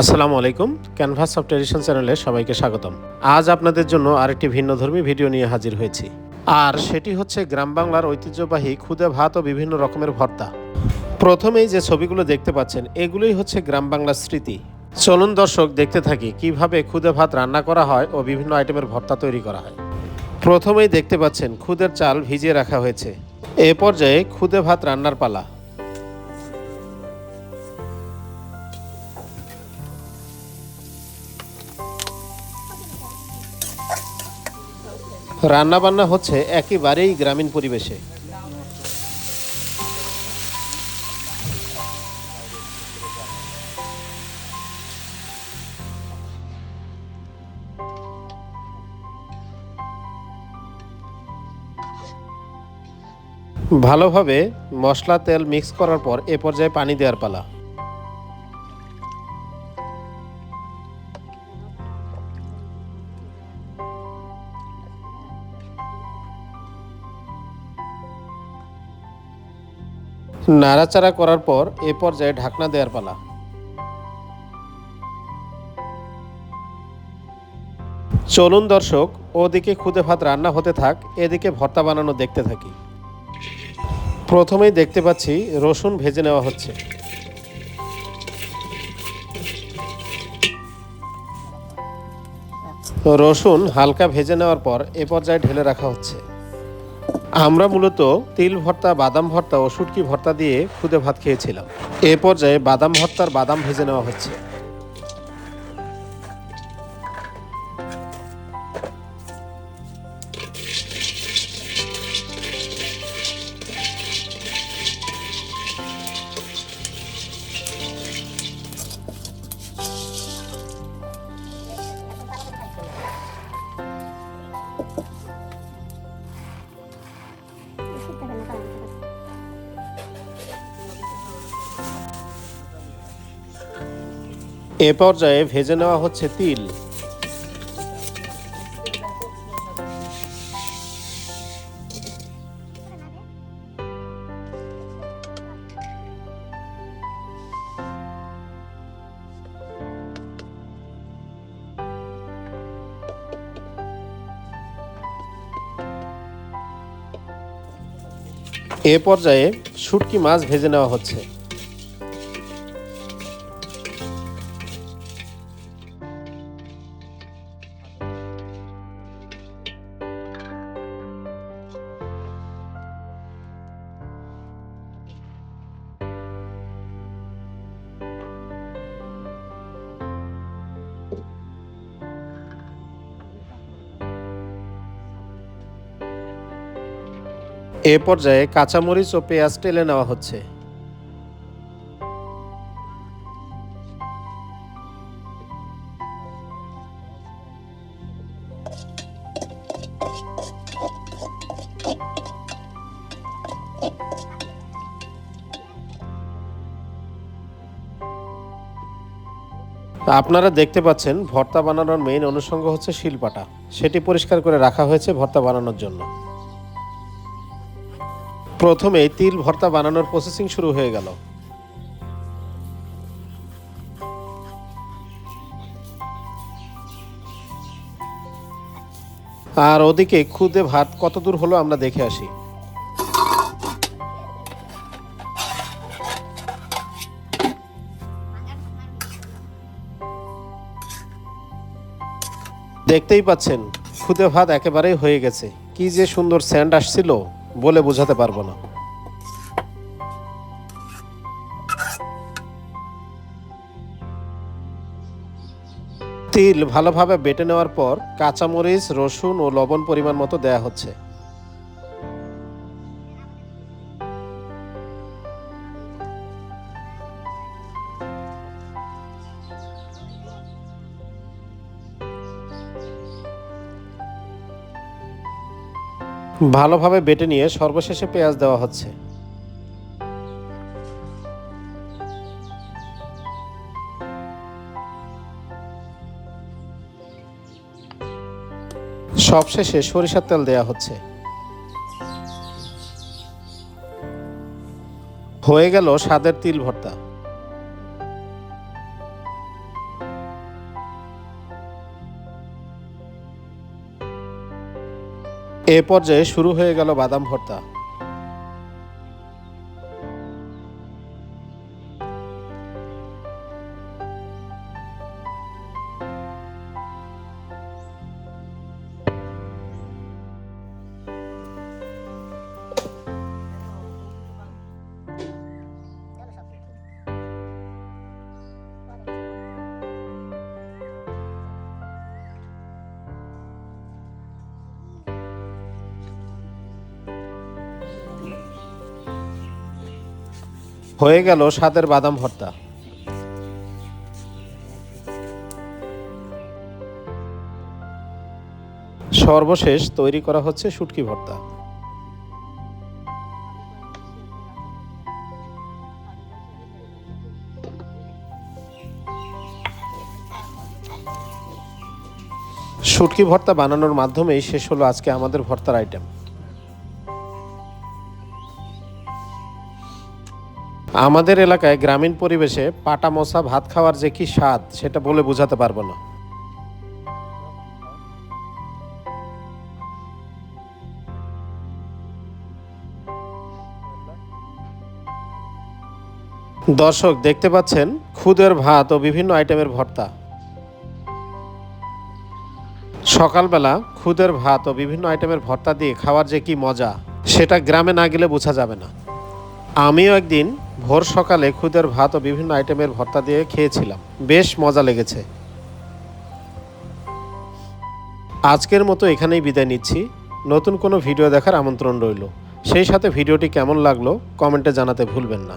আসসালামু আলাইকুম canvas of tradition চ্যানেলে সবাইকে স্বাগতম। আজ আপনাদের জন্য আরেকটি ভিন্নধর্মী ভিডিও নিয়ে হাজির হয়েছি। আর সেটি হচ্ছে গ্রাম বাংলার ঐতিহ্যবাহী খুদে ভাত ও বিভিন্ন রকমের ভর্তা। প্রথমেই যে ছবিগুলো দেখতে পাচ্ছেন, এগুলোই হচ্ছে গ্রাম বাংলার স্মৃতি। চলুন দর্শক দেখতে থাকি কীভাবে খুদে ভাত রান্না করা হয় ও বিভিন্ন আইটেমের ভর্তা তৈরি করা হয়। প্রথমেই দেখতে পাচ্ছেন খুদের চাল ভিজিয়ে রাখা হয়েছে। এ পর্যায়ে খুদে ভাত রান্নার পালা। রান্না বান্না হচ্ছে একেবারেই গ্রামীণ পরিবেশে। ভালোভাবে মশলা তেল মিক্স করার পর এ পর্যায়ে পানি দেওয়ার পালা। নাড়াচাড়া করার পর এ পর্যায়ে ঢাকনা দেওয়ার পালা। চলুন দর্শক, ওদিকে খুদে ভাত রান্না হতে থাক, এদিকে ভর্তা বানানো দেখতে থাকি। প্রথমেই দেখতে পাচ্ছি রসুন ভেজে নেওয়া হচ্ছে। রসুন হালকা ভেজে নেওয়ার পর এ পর্যায়ে ঢেলে রাখা হচ্ছে। আমরা মূলত তিল ভর্তা, বাদাম ভর্তা ও শুটকি ভর্তা দিয়ে খুদে ভাত খেয়েছিলাম। এ পর্যায়ে বাদাম ভর্তার বাদাম ভেজে নেওয়া হচ্ছে। এ পর্যায়ে ভেজে নেওয়া হচ্ছে তিল। এ পর্যায়ে শুটকি মাছ ভেজে নেওয়া হচ্ছে। এ পর্যায়ে কাঁচামরিচ ও পেঁয়াজ টেলে নেওয়া হচ্ছে। আপনারা দেখতে পাচ্ছেন, ভর্তা বানানোর মেইন অনুষঙ্গ হচ্ছে শিলপাটা। সেটি পরিষ্কার করে রাখা হয়েছে ভর্তা বানানোর জন্য। প্রথমে তিল ভর্তা বানানোর প্রসেসিং শুরু হয়ে গেল। আর ওদিকে খুদে ভাত কত দূর হলো আমরা দেখে আসি। দেখতেই পাচ্ছেন, খুদে ভাত একেবারেই হয়ে গেছে। কি যে সুন্দর স্যান্ড আসছিল। বলে বোঝাতে পারব না। তিল ভালোভাবে বেটে নেওয়ার পর কাঁচামরিচ, রসুন ও লবণ পরিমাণ মতো দেয়া হচ্ছে। ভালোভাবে বেটে নিয়ে সর্বশেষে পেঁয়াজ দেওয়া হচ্ছে। সবশেষে সরিষার তেল দেওয়া হচ্ছে। হয়ে গেল স্বাদের তিল ভর্তা। এ পর্যায়ে শুরু হয়ে গেল বাদাম ভর্তা। হয়ে গেল স্বাদের বাদাম ভর্তা। সর্বশেষ তৈরি করা হচ্ছে শুটকি ভর্তা। শুটকি ভর্তা বানানোর মাধ্যমেই শেষ হলো আজকে আমাদের ভর্তার আইটেম আমাদের এলাকায় গ্রামীণ পরিবেশে পাটা মশা ভাত খাওয়ার যে কি স্বাদ, সেটা বলে বোঝাতে পারব না। দর্শক, দেখতে পাচ্ছেন খুদের ভাত ও বিভিন্ন আইটেমের ভর্তা। সকালবেলা খুদের ভাত ও বিভিন্ন আইটেমের ভর্তা দিয়ে খাওয়ার যে কি মজা, সেটা গ্রামে না গেলে বোঝা যাবে না। আমিও একদিন ভোর সকালে খুদের ভাত ও বিভিন্ন আইটেমের ভর্তা দিয়ে খেয়েছিলাম। বেশ মজা লেগেছে। আজকের মতো এখানেই বিদায় নিচ্ছি। নতুন কোনো ভিডিও দেখার আমন্ত্রণ রইল। সেই সাথে ভিডিওটি কেমন লাগল কমেন্টে জানাতে ভুলবেন না।